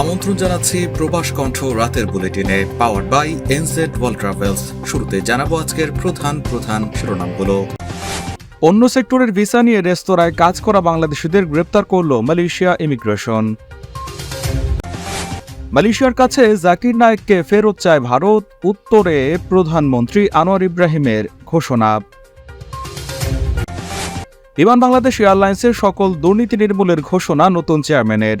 আমন্ত্রণ জানাচ্ছি প্রবাস কণ্ঠ রাতের বুলেটিনে power by NZ world travels শুরুতে জানাব আজকের প্রধান প্রধান শিরোনামগুলো। অন্য সেক্টরের ভিসা নিয়ে রেস্তোরাঁয় কাজ করা বাংলাদেশিদের গ্রেপ্তার করল মালয়েশিয়া ইমিগ্রেশন। মালয়েশিয়ার কাছে জাকির নায়েককে ফেরত চায় ভারত, উত্তরে প্রধানমন্ত্রী আনোয়ার ইব্রাহিমের ঘোষণা। বিমান বাংলাদেশ এয়ারলাইন্সের সকল দুর্নীতি নির্মূলের ঘোষণা নতুন চেয়ারম্যানের।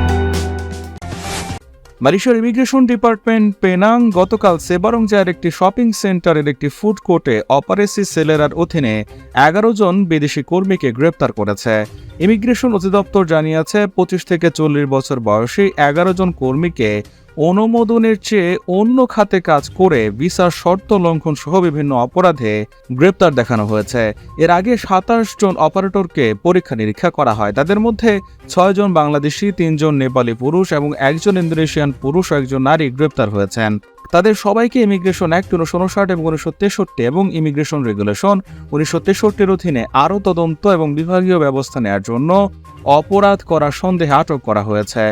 মালয়েশিয়ার ইমিগ্রেশন ডিপার্টমেন্ট পেনাং গতকাল সেবারংজার একটি শপিং সেন্টারের একটি ফুড কোর্টে অপারেসি সেলেরার অধীনে এগারো জন বিদেশি কর্মীকে গ্রেপ্তার করেছে। ইমিগ্রেশন অধিদপ্তর জানিয়েছে, পঁচিশ থেকে চল্লিশ বছর বয়সী এগারো জন কর্মীকে অনুমোদনের চেয়ে অন্য খাতে কাজ করে ভিসার শর্ত লঙ্ঘন সহ বিভিন্ন অপরাধে গ্রেপ্তার দেখানো হয়েছে। এর আগে সাতাশ জন অপারেটরকে পরীক্ষা নিরীক্ষা করা হয়। তাদের মধ্যে ছয় জন বাংলাদেশি তিনজন নেপালি পুরুষ এবং একজন ইন্দোনেশিয়ান পুরুষ ও একজন নারী গ্রেপ্তার হয়েছেন। সবাইকে ইমিগ্রেশন অ্যাক্ট উনিশশো উনষাট এবং উনিশশো তেষট্টি এবং ইমিগ্রেশন রেগুলেশন উনিশশো তেষট্টির অধীনে আরও তদন্ত এবং বিভাগীয় ব্যবস্থা নেওয়ার জন্য অপরাধ করার সন্দেহে আটক করা হয়েছে।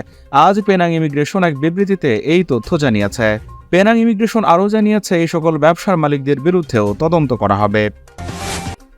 আজ পেনাং ইমিগ্রেশন এক বিবৃতিতে এই তথ্য জানিয়েছে। পেনাং ইমিগ্রেশন আরও জানিয়েছে, এই সকল ব্যবসার মালিকদের বিরুদ্ধেও তদন্ত করা হবে।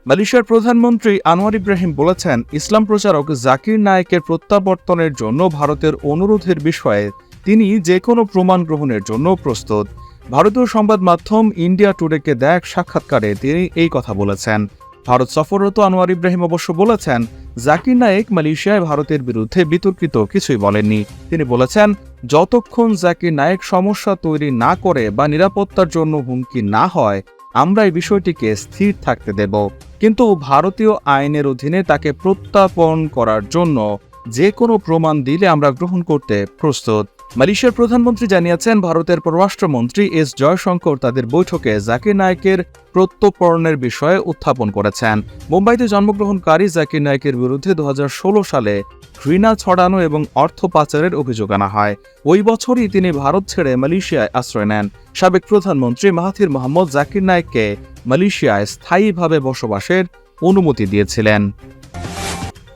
মালয়েশিয়ার প্রধানমন্ত্রী আনোয়ার ইব্রাহিম বলেছেন, ইসলাম প্রচারক জাকির নায়েকের প্রত্যাবর্তনের জন্য ভারতের অনুরোধের বিষয়ে তিনি যে কোনো প্রমাণ গ্রহণের জন্য প্রস্তুত। ভারতীয় সংবাদ মাধ্যম ইন্ডিয়া টুডেকে দেখ সাক্ষাৎকারে তিনি এই কথা বলেছেন। ভারত সফররত আনোয়ার ইব্রাহিম অবশ্য বলেছেন, জাকির নায়েক মালয়েশিয়ায় ভারতের বিরুদ্ধে বিতর্কিত কিছুই বলেননি। তিনি বলেছেন, যতক্ষণ জাকির নায়েক সমস্যা তৈরি না করে বা নিরাপত্তার জন্য হুমকি না হয় আমরা এই বিষয়টিকে স্থির থাকতে দেব। কিন্তু ভারতীয় আইনের অধীনে তাকে প্রত্যাপন করার জন্য যে কোনো প্রমাণ দিলে আমরা গ্রহণ করতে প্রস্তুত। মালয়েশিয়ার প্রধানমন্ত্রী জানিয়েছেন, ভারতের পররাষ্ট্রমন্ত্রী এস জয়শঙ্কর তাদের বৈঠকে জাকির নায়েকের প্রত্যর্পণের বিষয়ে উত্থাপন করেছেন। মুম্বাইতে জন্মগ্রহণকারী জাকির নায়কের বিরুদ্ধে দু হাজার ষোলো সালে ঘৃণা ছড়ানো এবং অর্থ পাচারের অভিযোগ আনা হয়। ওই বছরই তিনি ভারত ছেড়ে মালয়েশিয়ায় আশ্রয় নেন। সাবেক প্রধানমন্ত্রী মাহাথির মোহাম্মদ জাকির নায়েককে মালয়েশিয়ায় স্থায়ীভাবে বসবাসের অনুমতি দিয়েছিলেন।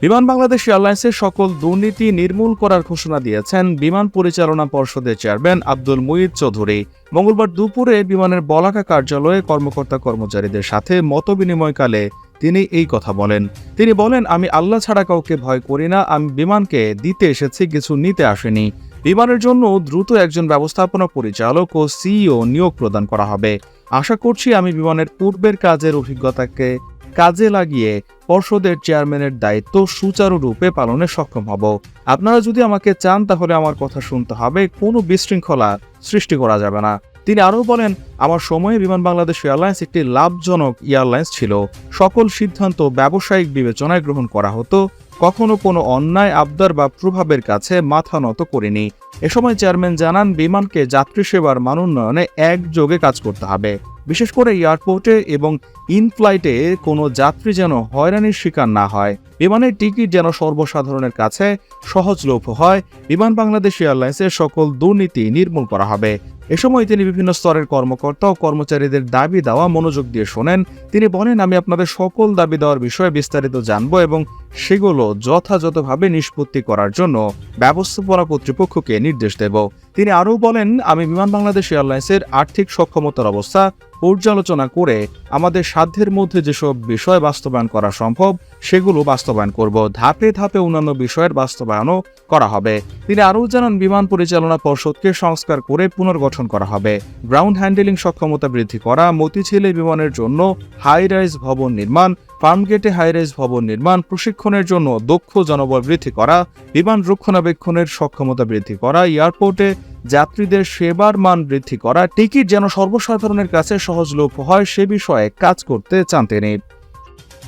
বিমান বাংলাদেশ এয়ারলাইন্সের সকল দুর্নীতি নির্মূল করার ঘোষণা দিয়েছেন বিমান পরিচালনা পর্ষদের চেয়ারম্যান আব্দুল মুইদ চৌধুরী। মঙ্গলবার দুপুরে বিমানের বলাকা কার্যালয়ে কর্মকর্তা কর্মচারীদের সাথে মতবিনিময়কালে তিনি এই কথা বলেন। তিনি বলেন, আমি আল্লাহ ছাড়া কাউকে ভয় করি না, আমি বিমানকে দিতে এসেছি, কিছু নিতে আসেনি। বিমানের জন্য দ্রুত একজন ব্যবস্থাপনা পরিচালক ও সিইও নিয়োগ প্রদান করা হবে। আশা করছি আমি বিমানের পূর্বের কাজের অভিজ্ঞতাকে কাজে লাগিয়ে পর্ষদের চেয়ারম্যানের দায়িত্ব সুচারুরূপে পালনে সক্ষম হব। আপনারা যদি আমাকে চান তাহলে আমার কথা শুনতে হবে, কোনো বিশৃঙ্খলা সৃষ্টি করা যাবে না। তিনি আরও বলেন, আমার সময়ে বিমান বাংলাদেশ এয়ারলাইন্স একটি লাভজনক এয়ারলাইন্স ছিল। সকল সিদ্ধান্ত ব্যবসায়িক বিবেচনায় গ্রহণ করা হতো। কখনো কোনো অন্যায়, আবদার বা প্রভাবের কাছে মাথা নত করিনি। এ সময় চেয়ারম্যান জানান, বিমানকে যাত্রী সেবার মান উন্নয়নে একযোগে কাজ করতে হবে। বিশেষ করে এয়ারপোর্টে এবং ইন ফ্লাইটে কোনো যাত্রী যেন হয়রানির শিকার না হয়। বিমানের টিকিট যেন সর্বসাধারণের কাছে সহজলভ্য হয়। বিমান বাংলাদেশ এয়ারলাইন্সের সকল দুর্নীতি নির্মূল করা হবে। এ সময় তিনি বিভিন্ন স্তরের কর্মকর্তা ও কর্মচারীদের দাবি দেওয়া, মনোযোগ দিয়ে শোনেন। তিনি বলেন, আমি আপনাদের সকল দাবি দেওয়ার বিষয়ে বিস্তারিত জানব এবং সেগুলো যথাযথভাবে নিষ্পত্তি করার জন্য ব্যবস্থাপনা কর্তৃপক্ষকে নির্দেশ দেব। তিনি আরও বলেন, আমি বিমান বাংলাদেশ এয়ারলাইন্সের আর্থিক সক্ষমতার অবস্থা পর্যালোচনা করে আমাদের সাধ্যের মধ্যে যেসব বিষয় বাস্তবায়ন করা সম্ভব, সেগুলো বাস্তবায়ন করব। ধাপে ধাপে অন্যান্য বিষয়ের বাস্তবায়নও করা হবে। তিনি আরও জানান, বিমান পরিচালনা পর্ষদকে সংস্কার করে পুনর্গঠন করা হবে। গ্রাউন্ড হ্যান্ডেলিং সক্ষমতা বৃদ্ধি করা, মতিঝিলে বিমানের জন্য হাই রাইজ ভবন নির্মাণ ফার্মগেটে হাইরাইজ ভবন নির্মাণ প্রশিক্ষণের জন্য দক্ষ জনবল বৃদ্ধি করা, বিমান রক্ষণাবেক্ষণের সক্ষমতা বৃদ্ধি করা, এয়ারপোর্টে যাত্রীদের সেবার মান বৃদ্ধি করা, টিকিট যেন সর্বসাধারণের কাছে সহজলভ্য হয় সে বিষয়ে কাজ করতে চান তিনি।